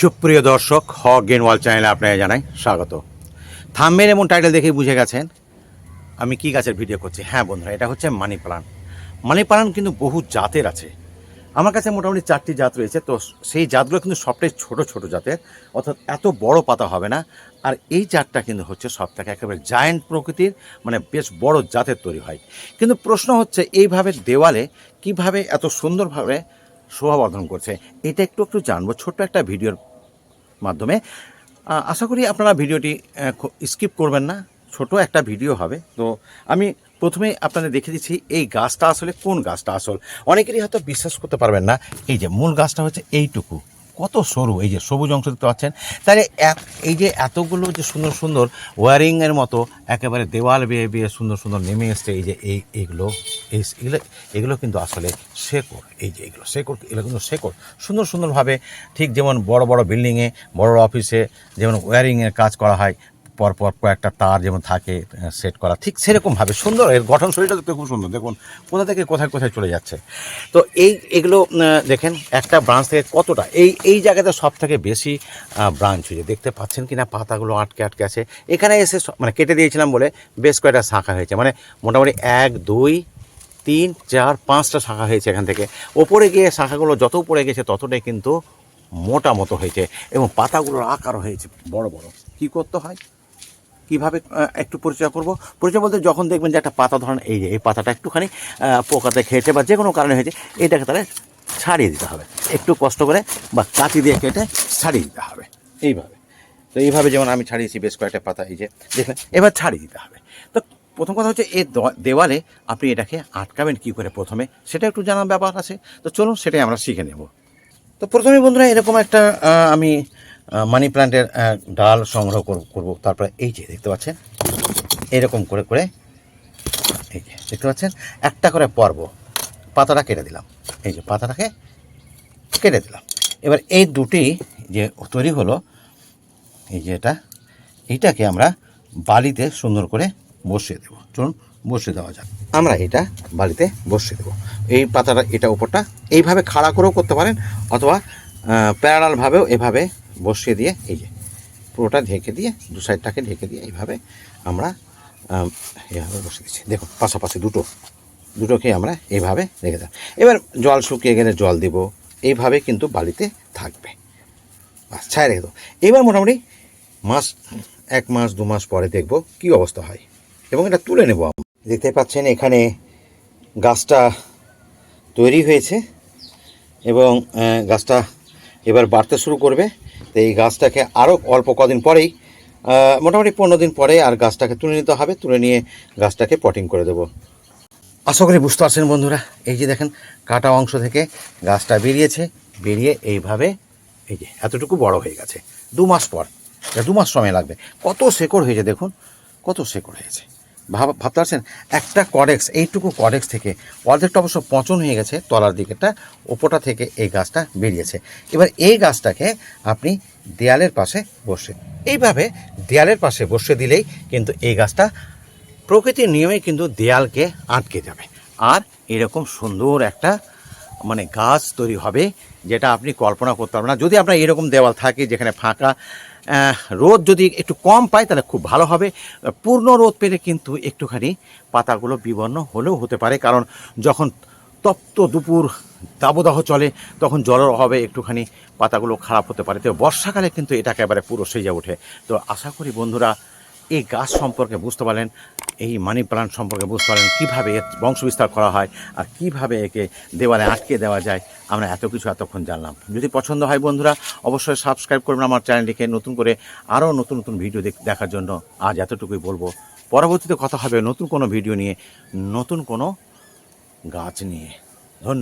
সুপ্রিয় দর্শক হ গেনওয়াল চ্যানেলে আপনাকে জানাই স্বাগত। থাম্বের এমন টাইটেল দেখেই বুঝে গেছেন আমি কি গাছের ভিডিও করছি। হ্যাঁ বন্ধুরা, এটা হচ্ছে মানি প্লান্ট। মানি প্লান্ট কিন্তু বহু জাতের আছে। আমার কাছে মোটামুটি চারটি জাত রয়েছে, তো সেই জাতগুলো কিন্তু সবটাই ছোট ছোট জাতের, অর্থাৎ এত বড় পাতা হবে না। আর এই জাতটা কিন্তু হচ্ছে সব থেকে একেবারে জায়েন্ট প্রকৃতির মানে বেশ বড় জাতের তৈরি হয়। কিন্তু প্রশ্ন হচ্ছে, এইভাবে দেওয়ালে কীভাবে এত সুন্দরভাবে শোভাবর্ধন করছে। এটা একটু একটু জানব, ছোট্ট একটা ভিডিওর মাধ্যমে। আশা করি আপনারা ভিডিওটি স্কিপ করবেন না, ছোট একটা ভিডিও হবে। তো আমি প্রথমে আপনাদের দেখে দিচ্ছি, এই গাছটা আসলে কোন গাছটা আসল? অনেকেরই হয়তো বিশ্বাস করতে পারবেন না, এই যে মূল গাছটা হচ্ছে এইটুকু। কত সরু, এই যে সবুজ অংশ দেখতে পাচ্ছেন। তাহলে এই যে এতগুলো যে সুন্দর সুন্দর ওয়ারিংয়ের মতো একেবারে দেওয়াল বেয়ে বেয়ে সুন্দর সুন্দর নেমে এসছে, এই যে এই এইগুলো এইগুলো এগুলো কিন্তু আসলে শেকড়, এই যে এগুলো শেকড়, এগুলো কিন্তু শেকড়। সুন্দর সুন্দরভাবে ঠিক যেমন বড় বড় বিল্ডিংয়ে বড় বড় অফিসে যেমন ওয়ারিংয়ের কাজ করা হয় পরপর কয়েকটা তার যেমন থাকে সেট করা, ঠিক সেরকমভাবে সুন্দর। এর গঠন শরীরটা দেখতে খুব সুন্দর। দেখুন, কোথা থেকে কোথায় কোথায় চলে যাচ্ছে। তো এই, এগুলো দেখেন, একটা ব্রাঞ্চ থেকে কতটা? এই এই জায়গাতে সব থেকে বেশি ব্রাঞ্চ হয়েছে। দেখতে পাচ্ছেন কি না পাতাগুলো আটকে আটকে আছে। এখানে এসে মানে কেটে দিয়েছিলাম বলে বেশ কয়েকটা শাখা হয়েছে। মানে মোটামুটি এক, দুই, তিন, চার, পাঁচটা শাখা হয়েছে এখান থেকে। ওপরে গিয়ে শাখাগুলো যত উপরে গেছে, ততটাই কিন্তু মোটা মতো হয়েছে। এবং পাতাগুলোর আকারও হয়েছে বড় বড়। কি করতে হয়? কীভাবে একটু পরিচয় করব? পরিচয় বলতে যখন দেখবেন যে একটা পাতা ধরেন, এই যে, এই পাতাটা একটুখানি পোকাতে খেয়েছে বা যে কোনো কারণে হয়েছে, এটাকে তাহলে ছাড়িয়ে দিতে হবে। একটু কষ্ট করে বা কাঁচি দিয়ে কেটে ছাড়িয়ে দিতে হবে। এইভাবে। তো এইভাবে যেমন আমি ছাড়িয়েছি বেশ কয়েকটা পাতা, এই যে, দেখলেন, এবার ছাড়িয়ে দিতে হবে। তো প্রথম কথা হচ্ছে, এই দেওয়ালে আপনি এটাকে আটকাবেন কি করে প্রথমে, সেটা একটু জানার ব্যাপার আছে। তো চলুন সেটাই আমরা শিখে নেব। তো প্রথমে বন্ধুরা, এরকম একটা আমি মানি প্ল্যান্টের আহ, ডাল সংগ্রহ কর- করব। তারপরে এই যে দেখতে পাচ্ছেন এরকম করে করে এই যে দেখতে পাচ্ছেন একটা করে পর্ব। পাতাটা কেটে দিলাম। এই যে পাতাটাকে কেটে দিলাম। এবার এই দুটি যে তৈরি হলো এই যে এটা এইটাকে আমরা বালিতে সুন্দর করে বসিয়ে দেবো। চলুন বসিয়ে দেওয়া যাক। আমরা এটা বালিতে বসিয়ে দেবো। এই পাতাটা এটা উপরটা এইভাবে খাড়া করেও করতে পারেন অথবা প্যারালালভাবেও এভাবে বসিয়ে দিয়ে এই যে পুরোটা ঢেকে দিয়ে দু সাইডটাকে ঢেকে দিয়ে এইভাবে আমরা আম, এইভাবে বসিয়ে দিচ্ছি। দেখুন পাশাপাশি দুটো দুটোকে আমরা এইভাবে রেখে দেব। এবার জল শুকিয়ে গেলে জল দেব। এইভাবে কিন্তু বালিতে থাকবে। বাস ছায় রেখে দেবো। এবার মোটামুটি মাস এক মাস দু মাস পরে দেখব কি অবস্থা হয়। এবং এটা তুলে নেব দেখতে পাচ্ছেন এখানে গাছটা তৈরি হয়েছে এবং গাছটা এবার বাড়তে শুরু করবে। তো এই গাছটাকে আরও অল্প কদিন পরেই মোটামুটি পনেরো দিন পরে আর গাছটাকে তুলে নিতে হবে, তুলে নিয়ে গাছটাকে পটিং করে দেবো। আশা করি বুঝতে পারছেন বন্ধুরা, এই যে দেখেন কাটা অংশ থেকে গাছটা বেরিয়েছে, বেরিয়ে এইভাবে এই যে এতটুকু বড় হয়ে গেছে। দু মাস পর, দু মাস সময় লাগবে। কত শেকড় হয়েছে দেখুন, কত শেকড় হয়েছে। ভাবতে পারছেন? একটা কডেক্স এইটুকু কডেক্স থেকে অর্ধেকটা অবশ্য পচন হয়ে গেছে, তলার দিকেটা ওপরটা থেকে এই গাছটা বেরিয়েছে। এবার এই গাছটাকে আপনি দেয়ালের পাশে বসে, এইভাবে দেয়ালের পাশে বসে দিলেই কিন্তু এই গাছটা প্রকৃতির নিয়মে কিন্তু দেয়ালকে আটকে যাবে। আর এরকম সুন্দর একটা মানে গাছ তৈরি হবে যেটা আপনি কল্পনা করতে পারবেন না। যদি আপনার এরকম দেওয়াল থাকে যেখানে ফাঁকা রোদ যদি একটু কম পায় তাহলে খুব ভালো হবে। পূর্ণ রোদ পেলে কিন্তু একটুখানি পাতাগুলো বিবর্ণ হলেও হতে পারে, কারণ যখন তপ্ত দুপুর দাবদাহ চলে, তখন জলের অভাবে একটুখানি পাতাগুলো খারাপ হতে পারে। তো বর্ষাকালে কিন্তু এটা একেবারে পুরো সেজে ওঠে। তো আশা করি বন্ধুরা এই গাছ সম্পর্কে বুঝতে পারলেন, এই মানি প্লান্ট সম্পর্কে বুঝতে পারলেন, কীভাবে এর বংশবিস্তার করা হয় আর কীভাবে একে দেওয়ালে আটকে দেওয়া যায়, আমরা এত কিছু এতক্ষণ জানলাম। যদি পছন্দ হয় বন্ধুরা, অবশ্যই সাবস্ক্রাইব করবেন আমার চ্যানেলটিকে নতুন করে আরও নতুন নতুন ভিডিও দেখ- দেখার জন্য আজ এতটুকুই বলব। পরবর্তীতে কথা হবে নতুন কোনো ভিডিও নিয়ে, নতুন কোনো গাছ নিয়ে। ধন্যবাদ।